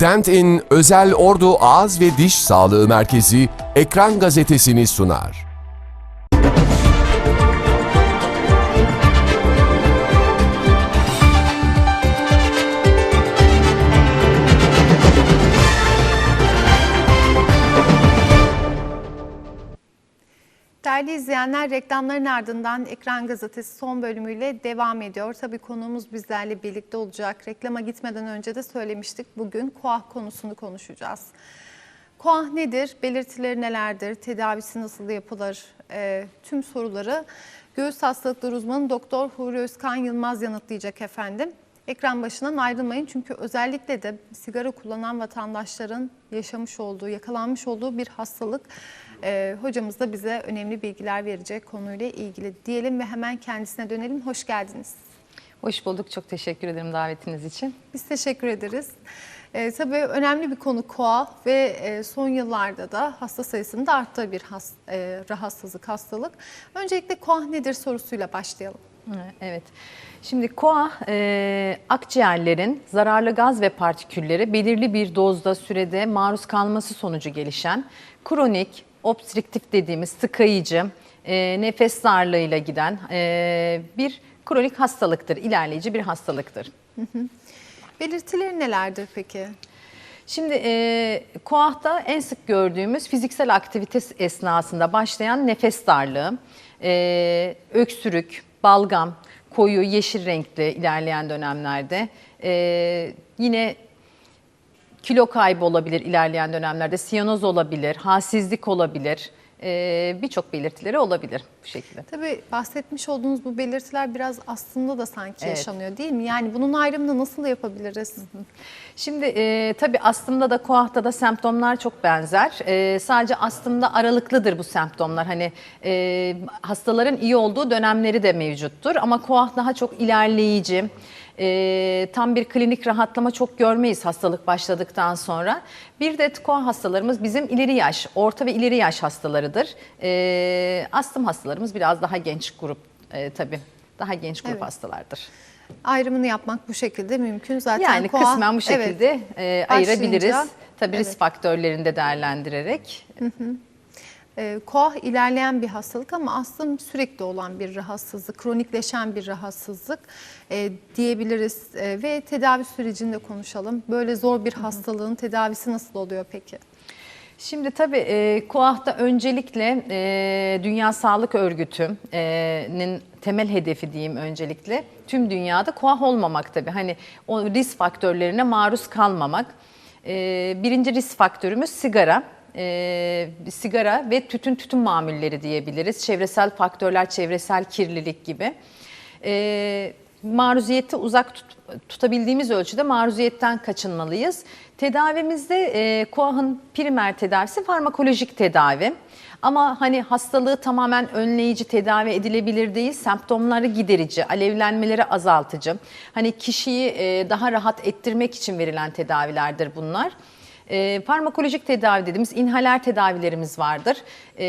Dent-In Özel Ordu Ağız ve Diş Sağlığı Merkezi Ekran Gazetesini sunar. Değerli izleyenler reklamların ardından Ekran Gazetesi son bölümüyle devam ediyor. Tabii konuğumuz bizlerle birlikte olacak. Reklama gitmeden önce de söylemiştik. Bugün koah konusunu konuşacağız. Koah nedir? Belirtileri nelerdir? Tedavisi nasıl yapılır? Ee, tüm soruları göğüs hastalıkları uzmanı Doktor Huri Özkan Yılmaz yanıtlayacak efendim. Ekran başından ayrılmayın çünkü özellikle de sigara kullanan vatandaşların yaşamış olduğu, yakalanmış olduğu bir hastalık. Ee, hocamız da bize önemli bilgiler verecek konuyla ilgili diyelim ve hemen kendisine dönelim. Hoş geldiniz. Hoş bulduk. Çok teşekkür ederim davetiniz için. Biz teşekkür ederiz. Ee, tabii önemli bir konu koa ve e, son yıllarda da hasta sayısının da arttığı bir has, e, rahatsızlık, hastalık. Öncelikle koa nedir sorusuyla başlayalım. Evet. Şimdi koa e, akciğerlerin zararlı gaz ve partikülleri belirli bir dozda sürede maruz kalması sonucu gelişen kronik, obstriktif dediğimiz tıkayıcı, e, nefes darlığıyla giden e, bir kronik hastalıktır, ilerleyici bir hastalıktır. Belirtileri nelerdir peki? Şimdi e, KOAH'ta en sık gördüğümüz fiziksel aktivite esnasında başlayan nefes darlığı, e, öksürük, balgam, koyu yeşil renkli ilerleyen dönemlerde, e, yine kilo kaybı olabilir ilerleyen dönemlerde, siyanoz olabilir, halsizlik olabilir, birçok belirtileri olabilir bu şekilde. Tabii bahsetmiş olduğunuz bu belirtiler biraz aslında da sanki Evet. yaşanıyor değil mi? Yani bunun ayrımını nasıl yapabiliriz? Şimdi e, tabii astımda da koahta da semptomlar çok benzer. E, sadece astımda aralıklıdır bu semptomlar. Hani e, hastaların iyi olduğu dönemleri de mevcuttur. Ama koah daha çok ilerleyici. E, tam bir klinik rahatlama çok görmeyiz hastalık başladıktan sonra. Bir de koah hastalarımız bizim ileri yaş, orta ve ileri yaş hastalarıdır. E, astım hastalarımız biraz daha genç grup e, tabii. Daha genç grup Evet. hastalardır. Ayrımını yapmak bu şekilde mümkün. Zaten Yani koa- kısmen bu Evet. şekilde e, ayırabiliriz. Tabii Evet. risk faktörlerini de değerlendirerek. E, koah ilerleyen bir hastalık ama astım sürekli olan bir rahatsızlık, kronikleşen bir rahatsızlık e, diyebiliriz. E, ve tedavi sürecinde konuşalım. Böyle zor bir hastalığın tedavisi nasıl oluyor peki? Şimdi tabii e, KOAH'ta öncelikle e, Dünya Sağlık Örgütü'nün temel hedefi diyeyim öncelikle tüm dünyada KOAH olmamak tabii. Hani o risk faktörlerine maruz kalmamak. E, birinci risk faktörümüz sigara. E, sigara ve tütün tütün mamulleri diyebiliriz. Çevresel faktörler, çevresel kirlilik gibi. E, maruziyeti uzak tut, tutabildiğimiz ölçüde maruziyetten kaçınmalıyız. Tedavimizde e, KOAH'ın primer tedavisi farmakolojik tedavi. Ama hani hastalığı tamamen önleyici tedavi edilebilir değil, semptomları giderici, alevlenmeleri azaltıcı. Hani kişiyi e, daha rahat ettirmek için verilen tedavilerdir bunlar. E, farmakolojik tedavi dediğimiz inhaler tedavilerimiz vardır. E,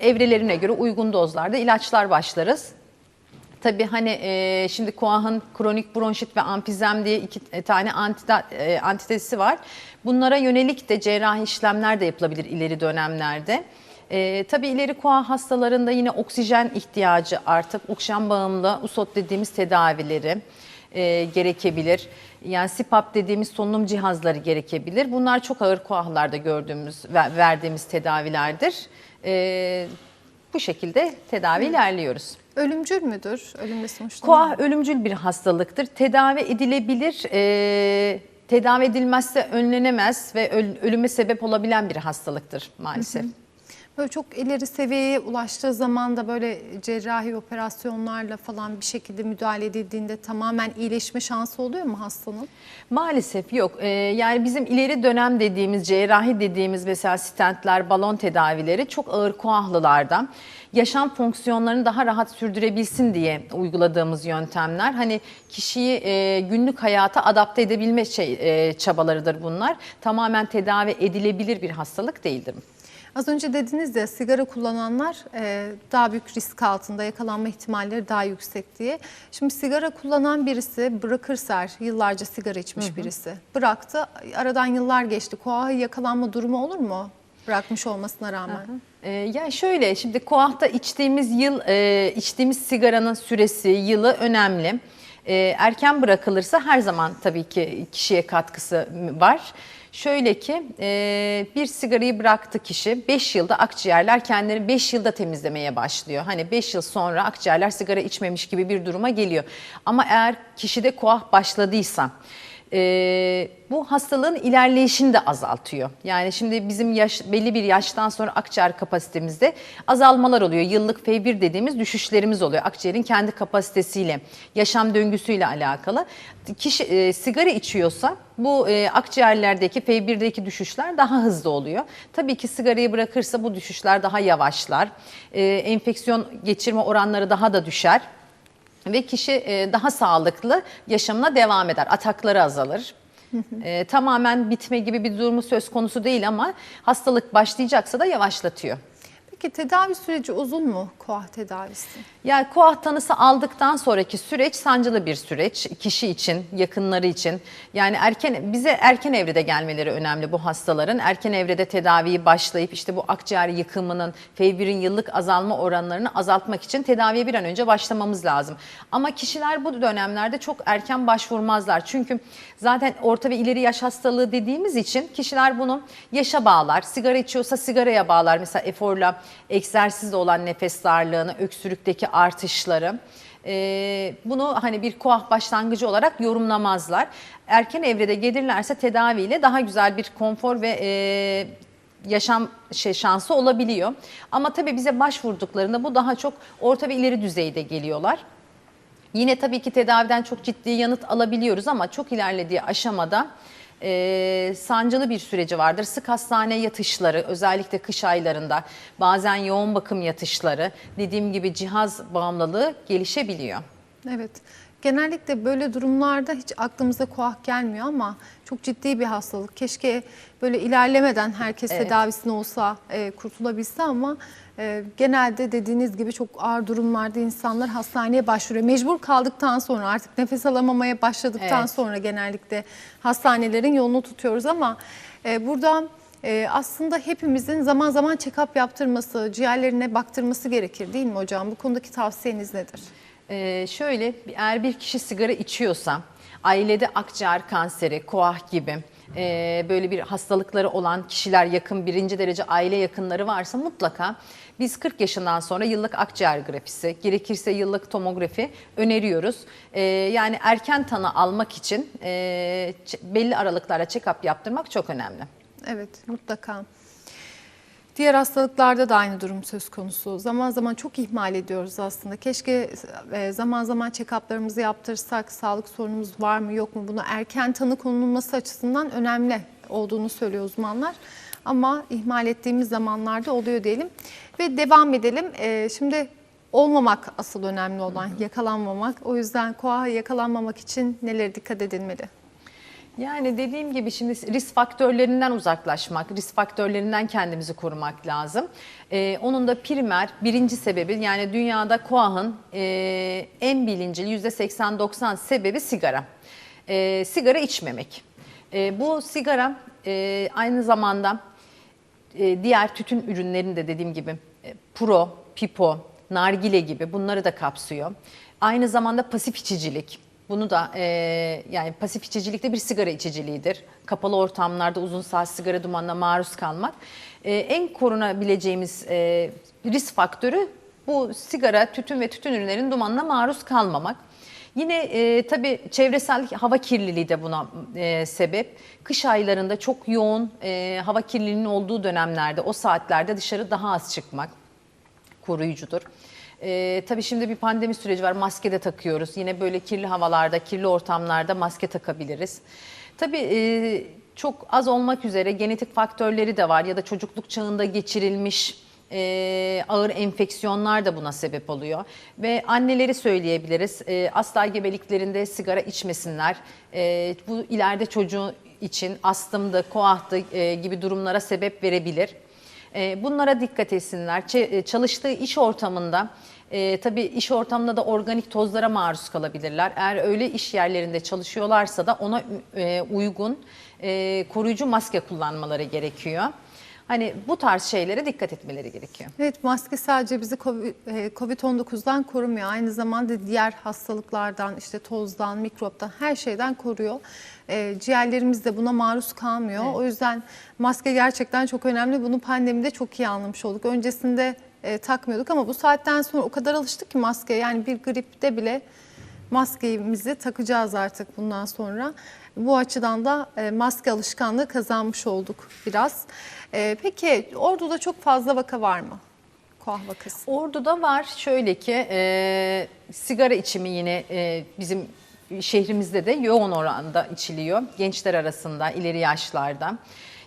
evrelerine göre uygun dozlarda ilaçlar başlarız. Tabii hani e, şimdi KOAH'ın kronik bronşit ve amfizem diye iki e, tane antida, e, antitesi var. Bunlara yönelik de cerrahi işlemler de yapılabilir ileri dönemlerde. E, tabii ileri KOAH hastalarında yine oksijen ihtiyacı artıp oksijen bağımlı USOT dediğimiz tedavileri e, gerekebilir. Yani CPAP dediğimiz solunum cihazları gerekebilir. Bunlar çok ağır KOAH'larda gördüğümüz, ve- verdiğimiz tedavilerdir. E, bu şekilde tedavi ilerliyoruz. Ölümcül müdür? Ölümle sonuçlanır mı? Ölümcül bir hastalıktır. Tedavi edilebilir, e, tedavi edilmezse önlenemez ve öl- ölüme sebep olabilen bir hastalıktır maalesef. Böyle çok ileri seviyeye ulaştığı zaman da böyle cerrahi operasyonlarla falan bir şekilde müdahale edildiğinde tamamen iyileşme şansı oluyor mu hastanın? Maalesef yok. E, yani bizim ileri dönem dediğimiz, cerrahi dediğimiz mesela stentler, balon tedavileri çok ağır koahlılardan yaşam fonksiyonlarını daha rahat sürdürebilsin diye uyguladığımız yöntemler. Hani kişiyi e, günlük hayata adapte edebilme şey, e, çabalarıdır bunlar. Tamamen tedavi edilebilir bir hastalık değildir. Az önce dediniz ya sigara kullananlar e, daha büyük risk altında yakalanma ihtimalleri daha yüksek diye. Şimdi sigara kullanan birisi bırakırsa yıllarca sigara içmiş birisi bıraktı aradan yıllar geçti koaha yakalanma durumu olur mu? Bırakmış olmasına rağmen. Ee, ya şöyle şimdi koahta içtiğimiz yıl e, içtiğimiz sigaranın süresi yılı önemli. E, erken bırakılırsa her zaman tabii ki kişiye katkısı var. Şöyle ki e, bir sigarayı bıraktı kişi 5 yılda akciğerler kendilerini 5 yılda temizlemeye başlıyor. Hani 5 yıl sonra akciğerler sigara içmemiş gibi bir duruma geliyor. Ama eğer kişide koah başladıysa e, bu hastalığın ilerleyişini de azaltıyor. Yani şimdi bizim yaş, belli bir yaştan sonra akciğer kapasitemizde azalmalar oluyor. Yıllık F1 dediğimiz düşüşlerimiz oluyor. Akciğerin kendi kapasitesiyle, yaşam döngüsüyle alakalı. Kişi e, sigara içiyorsa bu e, akciğerlerdeki F1'deki düşüşler daha hızlı oluyor. Tabii ki sigarayı bırakırsa bu düşüşler daha yavaşlar. E, enfeksiyon geçirme oranları daha da düşer ve kişi e, daha sağlıklı yaşamına devam eder. Atakları azalır. E, tamamen bitme gibi bir durumu söz konusu değil ama hastalık başlayacaksa da yavaşlatıyor. Peki tedavi süreci uzun mu koah tedavisi? Yani koah tanısı aldıktan sonraki süreç sancılı bir süreç kişi için, yakınları için. Yani erken bize erken evrede gelmeleri önemli bu hastaların. Erken evrede tedaviyi başlayıp işte bu akciğer yıkımının, F1'in yıllık azalma oranlarını azaltmak için tedaviye bir an önce başlamamız lazım. Ama kişiler bu dönemlerde çok erken başvurmazlar. Çünkü zaten orta ve ileri yaş hastalığı dediğimiz için kişiler bunu yaşa bağlar. Sigara içiyorsa sigaraya bağlar. Mesela eforla egzersizle olan nefes darlığını, öksürükteki artışları. Ee, bunu hani bir koah başlangıcı olarak yorumlamazlar. Erken evrede gelirlerse tedaviyle daha güzel bir konfor ve e, yaşam şey şansı olabiliyor. Ama tabii bize başvurduklarında bu daha çok orta ve ileri düzeyde geliyorlar. Yine tabii ki tedaviden çok ciddi yanıt alabiliyoruz ama çok ilerlediği aşamada e, sancılı bir süreci vardır. Sık hastane yatışları özellikle kış aylarında bazen yoğun bakım yatışları dediğim gibi cihaz bağımlılığı gelişebiliyor. Evet. Genellikle böyle durumlarda hiç aklımıza koah gelmiyor ama çok ciddi bir hastalık. Keşke böyle ilerlemeden herkes Evet. tedavisine olsa, e, kurtulabilse ama e, genelde dediğiniz gibi çok ağır durumlarda insanlar hastaneye başvuruyor. Mecbur kaldıktan sonra artık nefes alamamaya başladıktan Evet. sonra genellikle hastanelerin yolunu tutuyoruz ama e, burada e, aslında hepimizin zaman zaman check-up yaptırması, ciğerlerine baktırması gerekir değil mi hocam? Bu konudaki tavsiyeniz nedir? Ee, şöyle eğer bir kişi sigara içiyorsa ailede akciğer kanseri, koah gibi e, böyle bir hastalıkları olan kişiler yakın birinci derece aile yakınları varsa mutlaka biz 40 yaşından sonra yıllık akciğer grafisi gerekirse yıllık tomografi öneriyoruz. Ee, yani erken tanı almak için e, belli aralıklarla check-up yaptırmak çok önemli. Evet mutlaka. Diğer hastalıklarda da aynı durum söz konusu. Zaman zaman çok ihmal ediyoruz aslında. Keşke e, zaman zaman check-up'larımızı yaptırsak, sağlık sorunumuz var mı yok mu bunu erken tanı konulması açısından önemli olduğunu söylüyor uzmanlar. Ama ihmal ettiğimiz zamanlarda oluyor diyelim. Ve devam edelim. E, Şimdi olmamak asıl önemli olan, yakalanmamak. O yüzden koaha yakalanmamak için nelere dikkat edilmeli? Yani dediğim gibi şimdi risk faktörlerinden uzaklaşmak, risk faktörlerinden kendimizi korumak lazım. Ee, onun da primer birinci sebebi yani dünyada koahın e, en bilincili %80-90 sebebi sigara. Ee, sigara içmemek. Ee, bu sigara e, aynı zamanda e, diğer tütün ürünlerini de dediğim gibi e, pro, pipo, nargile gibi bunları da kapsıyor. Aynı zamanda pasif içicilik. Bunu da e, yani pasif içicilik de bir sigara içiciliğidir. Kapalı ortamlarda uzun saat sigara dumanına maruz kalmak. E, en korunabileceğimiz e, risk faktörü bu sigara, tütün ve tütün ürünlerinin dumanına maruz kalmamak. Yine e, tabii çevresel hava kirliliği de buna e, sebep. Kış aylarında çok yoğun e, hava kirliliğinin olduğu dönemlerde o saatlerde dışarı daha az çıkmak koruyucudur. E, tabii şimdi bir pandemi süreci var maske de takıyoruz. Yine böyle kirli havalarda, kirli ortamlarda maske takabiliriz. Tabii e, çok az olmak üzere genetik faktörleri de var ya da çocukluk çağında geçirilmiş e, ağır enfeksiyonlar da buna sebep oluyor. Ve anneleri söyleyebiliriz e, asla gebeliklerinde sigara içmesinler. E, bu ileride çocuğu için astımdı, koahtı e, gibi durumlara sebep verebilir. E, bunlara dikkat etsinler. E, çalıştığı iş ortamında e, tabii iş ortamında da organik tozlara maruz kalabilirler. Eğer öyle iş yerlerinde çalışıyorlarsa da ona e, uygun e, koruyucu maske kullanmaları gerekiyor. Hani bu tarz şeylere dikkat etmeleri gerekiyor. Evet maske sadece bizi Covid- e, Covid-19'dan korumuyor. Aynı zamanda diğer hastalıklardan, işte tozdan, mikroptan, her şeyden koruyor. E, ciğerlerimiz de buna maruz kalmıyor. O yüzden maske gerçekten çok önemli. Bunu pandemide çok iyi anlamış olduk. Öncesinde e, takmıyorduk ama bu saatten sonra o kadar alıştık ki maskeye. Yani bir gripte bile maskemizi takacağız artık bundan sonra. Bu açıdan da e, maske alışkanlığı kazanmış olduk biraz. E, peki Ordu'da çok fazla vaka var mı? Koah vakası. Ordu'da var şöyle ki e, sigara içimi yine e, bizim şehrimizde de yoğun oranda içiliyor. Gençler arasında, ileri yaşlarda.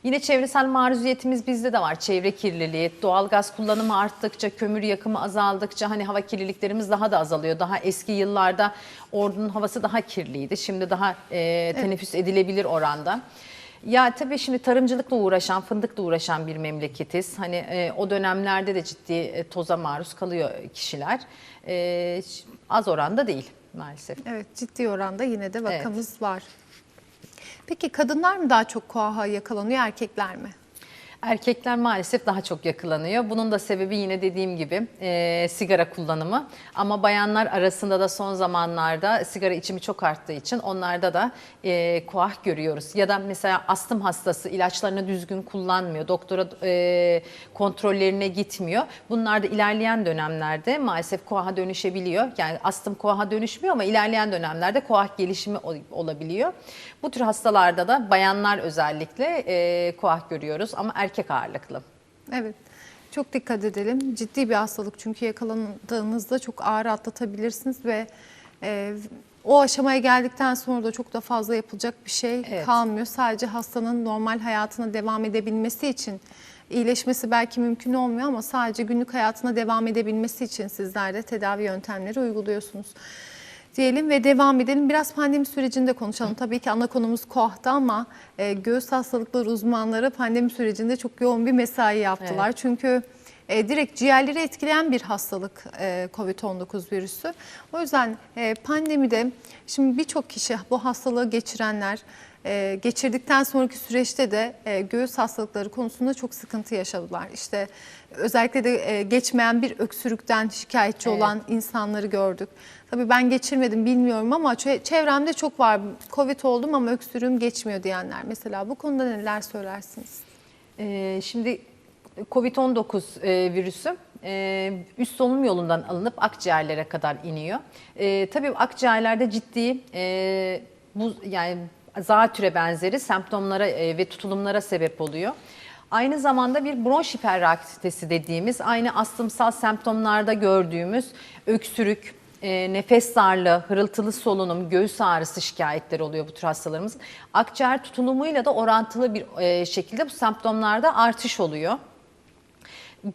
Yine çevresel maruziyetimiz bizde de var. Çevre kirliliği, doğalgaz kullanımı arttıkça, kömür yakımı azaldıkça hani hava kirliliklerimiz daha da azalıyor. Daha eski yıllarda ordunun havası daha kirliydi. Şimdi daha e, teneffüs edilebilir oranda. Ya tabii şimdi tarımcılıkla uğraşan, fındıkla uğraşan bir memleketiz. Hani e, o dönemlerde de ciddi e, toza maruz kalıyor kişiler. E, az oranda değil maalesef. Evet ciddi oranda yine de vakamız var. Peki kadınlar mı daha çok koaha yakalanıyor erkekler mi? Erkekler maalesef daha çok yakalanıyor. Bunun da sebebi yine dediğim gibi e, sigara kullanımı. Ama bayanlar arasında da son zamanlarda sigara içimi çok arttığı için onlarda da e, koah görüyoruz. Ya da mesela astım hastası ilaçlarını düzgün kullanmıyor. Doktora e, kontrollerine gitmiyor. Bunlar da ilerleyen dönemlerde maalesef koaha dönüşebiliyor. Yani astım koaha dönüşmüyor ama ilerleyen dönemlerde koah gelişimi ol- olabiliyor. Bu tür hastalarda da bayanlar özellikle e, koah görüyoruz ama erkek ağırlıklı. Evet. Çok dikkat edelim. Ciddi bir hastalık çünkü yakalandığınızda çok ağır atlatabilirsiniz ve e, o aşamaya geldikten sonra da çok da fazla yapılacak bir şey Evet. kalmıyor. Sadece hastanın normal hayatına devam edebilmesi için iyileşmesi belki mümkün olmuyor ama sadece günlük hayatına devam edebilmesi için sizler de tedavi yöntemleri uyguluyorsunuz. Diyelim ve devam edelim. Biraz pandemi sürecinde konuşalım. Tabii ki ana konumuz KOAH'ta ama e, göğüs hastalıkları uzmanları pandemi sürecinde çok yoğun bir mesai yaptılar. Çünkü e, direkt ciğerleri etkileyen bir hastalık e, COVID-19 virüsü. O yüzden e, pandemide şimdi birçok kişi bu hastalığı geçirenler e, geçirdikten sonraki süreçte de e, göğüs hastalıkları konusunda çok sıkıntı yaşadılar. İşte özellikle de e, geçmeyen bir öksürükten şikayetçi Evet. olan insanları gördük. Tabii ben geçirmedim bilmiyorum ama çe- çevremde çok var. Covid oldum ama öksürüğüm geçmiyor diyenler. Mesela bu konuda neler söylersiniz? Şimdi COVID-19 e, virüsü e, üst solunum yolundan alınıp akciğerlere kadar iniyor. E, tabii akciğerlerde ciddi e, bu yani zatüre benzeri semptomlara e, ve tutulumlara sebep oluyor. Aynı zamanda bir bronş hiperreaktivitesi dediğimiz aynı astımsal semptomlarda gördüğümüz öksürük, e, nefes darlığı, hırıltılı solunum, göğüs ağrısı şikayetleri oluyor bu tür hastalarımız. Akciğer tutulumuyla da orantılı bir e, şekilde bu semptomlarda artış oluyor.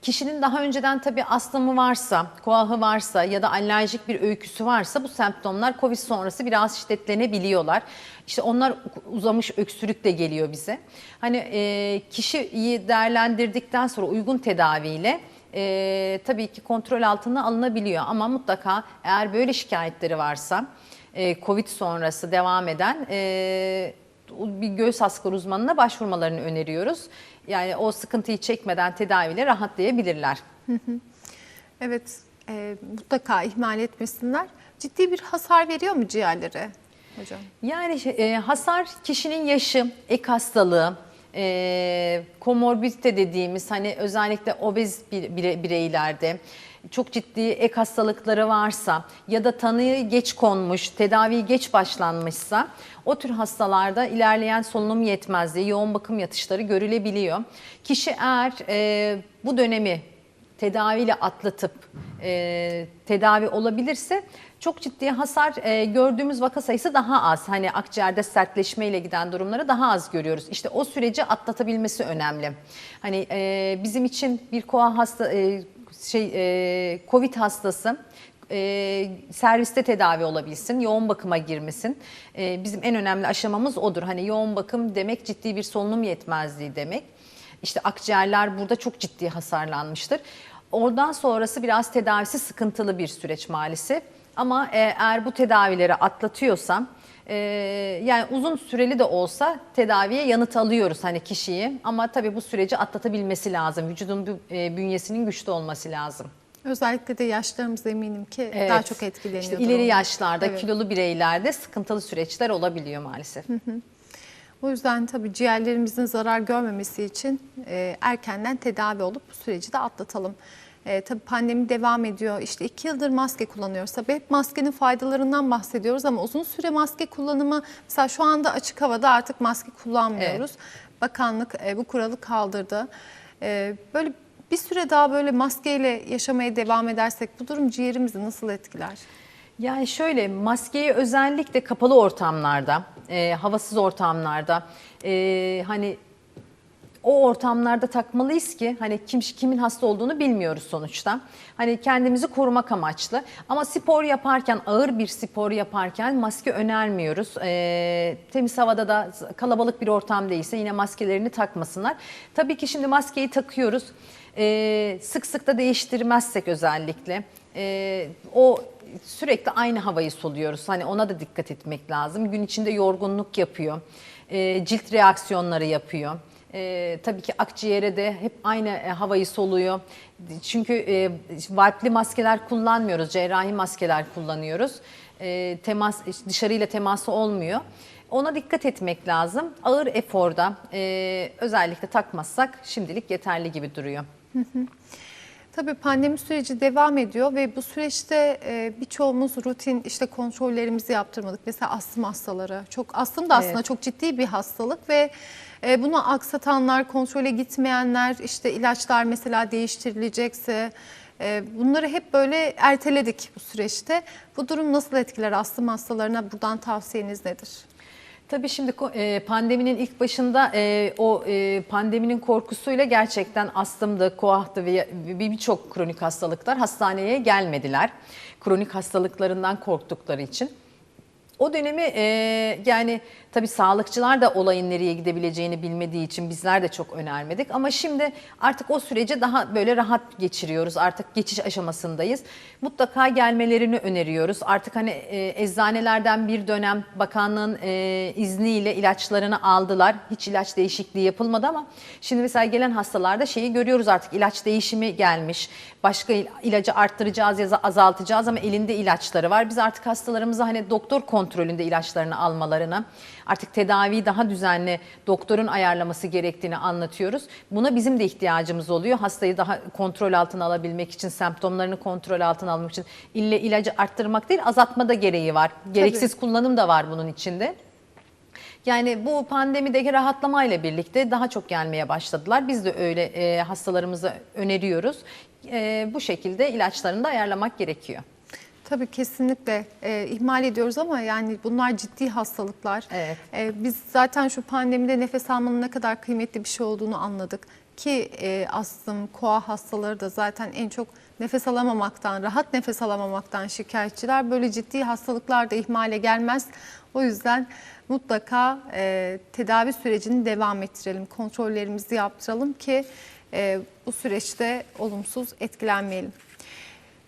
Kişinin daha önceden tabii astımı varsa, koahı varsa ya da alerjik bir öyküsü varsa bu semptomlar COVID sonrası biraz şiddetlenebiliyorlar. İşte onlar uzamış öksürük de geliyor bize. Hani e, kişiyi değerlendirdikten sonra uygun tedaviyle e, tabii ki kontrol altına alınabiliyor. Ama mutlaka eğer böyle şikayetleri varsa e, COVID sonrası devam eden e, bir göğüs hastalığı uzmanına başvurmalarını öneriyoruz. Yani o sıkıntıyı çekmeden tedaviyle rahatlayabilirler. Evet, e, mutlaka ihmal etmesinler. Ciddi bir hasar veriyor mu ciğerlere hocam? Yani e, hasar kişinin yaşı, ek hastalığı, e, komorbidite dediğimiz hani özellikle obez bir- bire- bireylerde çok ciddi ek hastalıkları varsa ya da tanıyı geç konmuş, tedavi geç başlanmışsa o tür hastalarda ilerleyen solunum yetmezliği, yoğun bakım yatışları görülebiliyor. Kişi eğer e, bu dönemi tedaviyle atlatıp e, tedavi olabilirse çok ciddi hasar e, gördüğümüz vaka sayısı daha az. Hani akciğerde sertleşmeyle giden durumları daha az görüyoruz. İşte o süreci atlatabilmesi önemli. Hani e, bizim için bir koa hasta e, şey e, Covid hastası e, serviste tedavi olabilsin, yoğun bakıma girmesin. E, bizim en önemli aşamamız odur. Hani yoğun bakım demek ciddi bir solunum yetmezliği demek. İşte akciğerler burada çok ciddi hasarlanmıştır. Oradan sonrası biraz tedavisi sıkıntılı bir süreç maalesef. Ama e, eğer bu tedavileri atlatıyorsam e, yani uzun süreli de olsa tedaviye yanıt alıyoruz hani kişiyi. Ama tabii bu süreci atlatabilmesi lazım. Vücudun e, bünyesinin güçlü olması lazım. Özellikle de yaşlarımız eminim ki Evet. daha çok etkileniyor. İşte ileri yaşlarda Evet. kilolu bireylerde sıkıntılı süreçler olabiliyor maalesef. O yüzden tabii ciğerlerimizin zarar görmemesi için e, erkenden tedavi olup bu süreci de atlatalım. E, tabii pandemi devam ediyor. İşte iki yıldır maske kullanıyoruz. Tabii hep maskenin faydalarından bahsediyoruz ama uzun süre maske kullanımı mesela şu anda açık havada artık maske kullanmıyoruz. Bakanlık e, bu kuralı kaldırdı. E, böyle bir süre daha böyle maskeyle yaşamaya devam edersek bu durum ciğerimizi nasıl etkiler? Yani şöyle maskeyi özellikle kapalı ortamlarda, e, havasız ortamlarda, e, hani o ortamlarda takmalıyız ki hani kim kimin hasta olduğunu bilmiyoruz sonuçta. Hani kendimizi korumak amaçlı. Ama spor yaparken ağır bir spor yaparken maske önermiyoruz. Ee, temiz havada da kalabalık bir ortam değilse yine maskelerini takmasınlar. Tabii ki şimdi maskeyi takıyoruz. Ee, sık sık da değiştirmezsek özellikle ee, o sürekli aynı havayı soluyoruz. Hani ona da dikkat etmek lazım. Gün içinde yorgunluk yapıyor. Ee, cilt reaksiyonları yapıyor. Ee, tabii ki akciğere de hep aynı e, havayı soluyor. Çünkü e, valpli maskeler kullanmıyoruz, cerrahi maskeler kullanıyoruz. E, temas dışarıyla teması olmuyor. Ona dikkat etmek lazım. Ağır eforda e, özellikle takmazsak şimdilik yeterli gibi duruyor. Tabii pandemi süreci devam ediyor ve bu süreçte e, birçoğumuz rutin işte kontrollerimizi yaptırmadık. Mesela astım hastaları. Çok astım da aslında Evet. çok ciddi bir hastalık ve e, bunu aksatanlar, kontrole gitmeyenler, işte ilaçlar mesela değiştirilecekse e, bunları hep böyle erteledik bu süreçte. Bu durum nasıl etkiler astım hastalarına? Buradan tavsiyeniz nedir? Tabii şimdi e, pandeminin ilk başında e, o e, pandeminin korkusuyla gerçekten astımdı, koahtı ve birçok kronik hastalıklar hastaneye gelmediler. Kronik hastalıklarından korktukları için. O dönemi yani tabii sağlıkçılar da olayın nereye gidebileceğini bilmediği için bizler de çok önermedik. Ama şimdi artık o süreci daha böyle rahat geçiriyoruz. Artık geçiş aşamasındayız. Mutlaka gelmelerini öneriyoruz. Artık hani e, eczanelerden bir dönem bakanlığın e, izniyle ilaçlarını aldılar. Hiç ilaç değişikliği yapılmadı ama şimdi mesela gelen hastalarda şeyi görüyoruz artık ilaç değişimi gelmiş. Başka il- ilacı arttıracağız ya da azaltacağız ama elinde ilaçları var. Biz artık hastalarımıza hani doktor kontrolünde ilaçlarını almalarını, artık tedaviyi daha düzenli doktorun ayarlaması gerektiğini anlatıyoruz. Buna bizim de ihtiyacımız oluyor. Hastayı daha kontrol altına alabilmek için, semptomlarını kontrol altına almak için ille ilacı arttırmak değil, azaltma da gereği var. Gereksiz kullanım da var bunun içinde. Yani bu pandemideki rahatlamayla birlikte daha çok gelmeye başladılar. Biz de öyle e, hastalarımıza öneriyoruz. E, bu şekilde ilaçlarını da ayarlamak gerekiyor. Tabii kesinlikle e, ihmal ediyoruz ama yani bunlar ciddi hastalıklar. Evet. E, biz zaten şu pandemide nefes almanın ne kadar kıymetli bir şey olduğunu anladık. Ki e, astım, koa hastaları da zaten en çok nefes alamamaktan, rahat nefes alamamaktan şikayetçiler. Böyle ciddi hastalıklar da ihmale gelmez. O yüzden mutlaka e, tedavi sürecini devam ettirelim. Kontrollerimizi yaptıralım ki e, bu süreçte olumsuz etkilenmeyelim.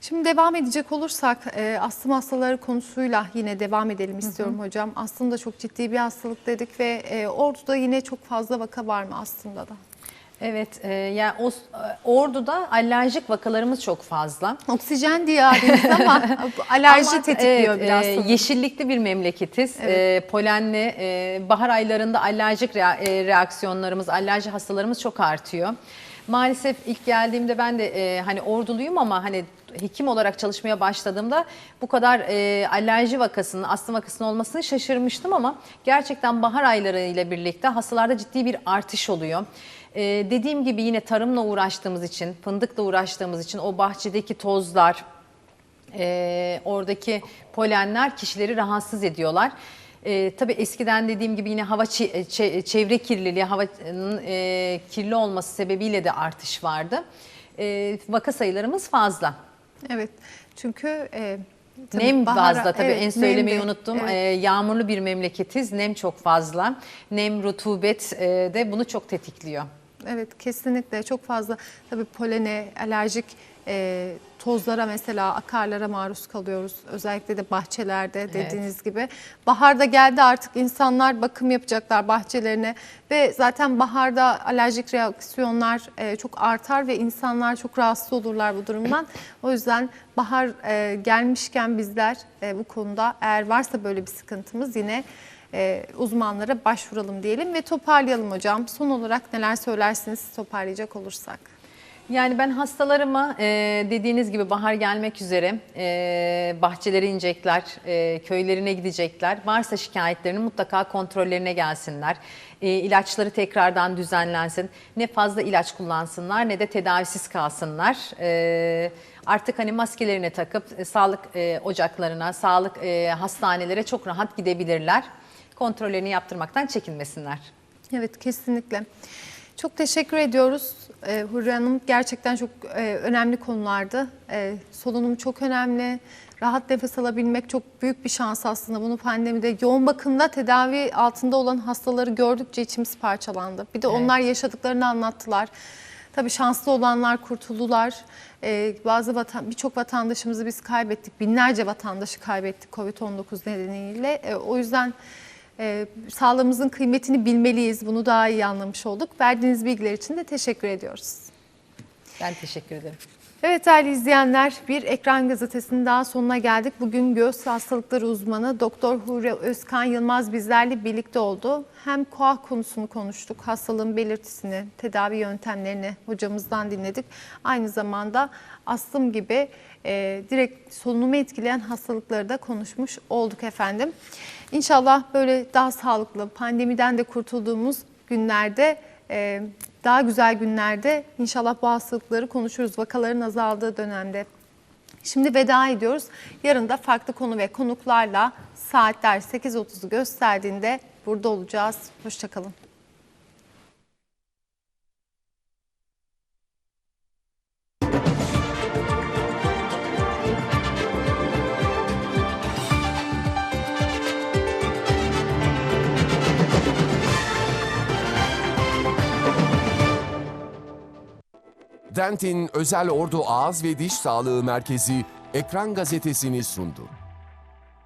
Şimdi devam edecek olursak e, astım hastaları konusuyla yine devam edelim istiyorum hocam. Astım da çok ciddi bir hastalık dedik ve e, orduda yine çok fazla vaka var mı astımda da? Evet, e, yani o, Ordu'da alerjik vakalarımız çok fazla. Oksijen diyarıyız ama alerji Ama, tetikliyor evet, biraz. e, yeşillikli bir memleketiz. E, polenli, e, bahar aylarında alerjik rea- e, reaksiyonlarımız, alerji hastalarımız çok artıyor. Maalesef ilk geldiğimde ben de e, hani orduluyum ama hani hekim olarak çalışmaya başladığımda bu kadar e, alerji vakasının, astım vakasının olmasını şaşırmıştım ama gerçekten bahar ayları ile birlikte hastalarda ciddi bir artış oluyor. E, dediğim gibi yine tarımla uğraştığımız için, fındıkla uğraştığımız için o bahçedeki tozlar, e, oradaki polenler kişileri rahatsız ediyorlar. E, tabii eskiden dediğim gibi yine hava çe- çe- çevre kirliliği, havanın e, kirli olması sebebiyle de artış vardı. E, vaka sayılarımız fazla. Evet çünkü e, tabii nem bahara- fazla tabii evet, en söylemeyi nem de- unuttum. evet. E, yağmurlu bir memleketiz, nem çok fazla. Nem, rutubet e, de bunu çok tetikliyor. Evet kesinlikle çok fazla tabii polene, alerjik e, tozlara mesela akarlara maruz kalıyoruz. Özellikle de bahçelerde dediğiniz gibi. Baharda geldi artık insanlar bakım yapacaklar bahçelerine ve zaten baharda alerjik reaksiyonlar e, çok artar ve insanlar çok rahatsız olurlar bu durumdan. O yüzden bahar e, gelmişken bizler e, bu konuda eğer varsa böyle bir sıkıntımız yine e, uzmanlara başvuralım diyelim ve toparlayalım hocam. Son olarak neler söylersiniz toparlayacak olursak? Yani ben hastalarıma e, dediğiniz gibi bahar gelmek üzere e, bahçelere inecekler, e, köylerine gidecekler. Varsa şikayetlerini mutlaka kontrollerine gelsinler. E, ilaçları tekrardan düzenlensin. Ne fazla ilaç kullansınlar ne de tedavisiz kalsınlar. E, artık hani maskelerini takıp e, sağlık e, ocaklarına, sağlık e, hastanelere çok rahat gidebilirler. Kontrollerini yaptırmaktan çekinmesinler. Evet kesinlikle. Çok teşekkür ediyoruz ee, Hürriye Hanım. Gerçekten çok e, önemli konulardı. Ee, solunum çok önemli. Rahat nefes alabilmek çok büyük bir şans aslında. Bunu pandemide yoğun bakımda tedavi altında olan hastaları gördükçe içimiz parçalandı. Bir de onlar yaşadıklarını anlattılar. Tabii şanslı olanlar kurtuldular. Ee, bazı vatan, birçok vatandaşımızı biz kaybettik. Binlerce vatandaşı kaybettik Covid-19 nedeniyle. Ee, o yüzden e, sağlığımızın kıymetini bilmeliyiz. Bunu daha iyi anlamış olduk. Verdiğiniz bilgiler için de teşekkür ediyoruz. Ben teşekkür ederim. Evet değerli izleyenler bir ekran gazetesinin daha sonuna geldik. Bugün göğüs hastalıkları uzmanı Doktor Huri Özkan Yılmaz bizlerle birlikte oldu. Hem koah konusunu konuştuk, hastalığın belirtisini, tedavi yöntemlerini hocamızdan dinledik. Aynı zamanda astım gibi e, direkt solunumu etkileyen hastalıkları da konuşmuş olduk efendim. İnşallah böyle daha sağlıklı, pandemiden de kurtulduğumuz günlerde e, daha güzel günlerde inşallah bu hastalıkları konuşuruz. Vakaların azaldığı dönemde. Şimdi veda ediyoruz. Yarın da farklı konu ve konuklarla saatler 8.30'u gösterdiğinde burada olacağız. Hoşçakalın. Dentin Özel Ordu Ağız ve Diş Sağlığı Merkezi Ekran Gazetesini sundu.